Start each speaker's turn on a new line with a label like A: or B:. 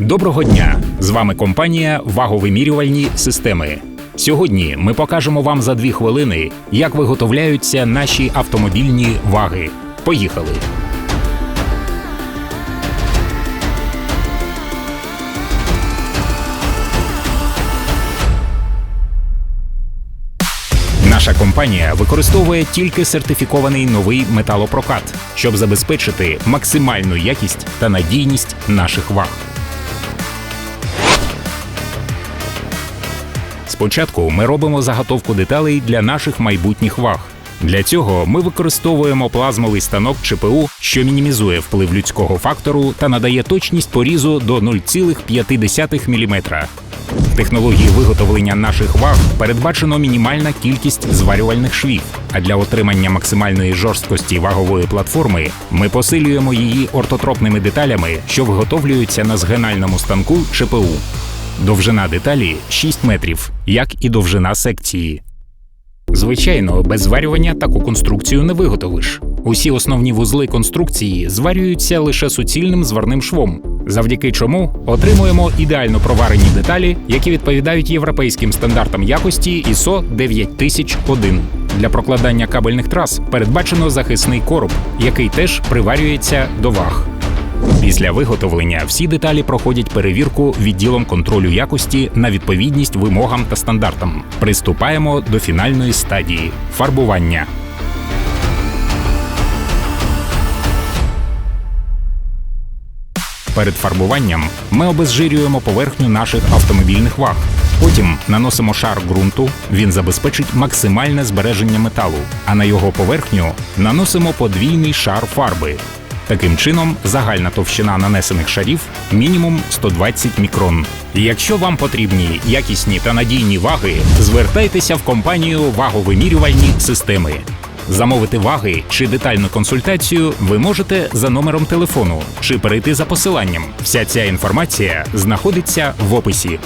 A: Доброго дня! З вами компанія Ваговимірювальні системи. Сьогодні ми покажемо вам за дві хвилини, як виготовляються наші автомобільні ваги. Поїхали! Наша компанія використовує тільки сертифікований новий металопрокат, щоб забезпечити максимальну якість та надійність наших ваг. Спочатку ми робимо заготовку деталей для наших майбутніх ваг. Для цього ми використовуємо плазмовий станок ЧПУ, що мінімізує вплив людського фактору та надає точність порізу до 0,5 мм. В технології виготовлення наших ваг передбачено мінімальна кількість зварювальних швів. А для отримання максимальної жорсткості вагової платформи ми посилюємо її ортотропними деталями, що виготовлюються на згинальному станку ЧПУ. Довжина деталі 6 метрів, як і довжина секції. Звичайно, без зварювання таку конструкцію не виготовиш. Усі основні вузли конструкції зварюються лише суцільним зварним швом, завдяки чому отримуємо ідеально проварені деталі, які відповідають європейським стандартам якості ISO 9001. Для прокладання кабельних трас передбачено захисний короб, який теж приварюється до ваг. Після виготовлення всі деталі проходять перевірку відділом контролю якості на відповідність вимогам та стандартам. Приступаємо до фінальної стадії фарбування. Перед фарбуванням ми обезжирюємо поверхню наших автомобільних ваг. Потім наносимо шар ґрунту, він забезпечить максимальне збереження металу, а на його поверхню наносимо подвійний шар фарби. Таким чином, загальна товщина нанесених шарів мінімум 120 мікрон. Якщо вам потрібні якісні та надійні ваги, звертайтеся в компанію ваговимірювальні системи. Замовити ваги чи детальну консультацію ви можете за номером телефону чи перейти за посиланням. Вся ця інформація знаходиться в описі.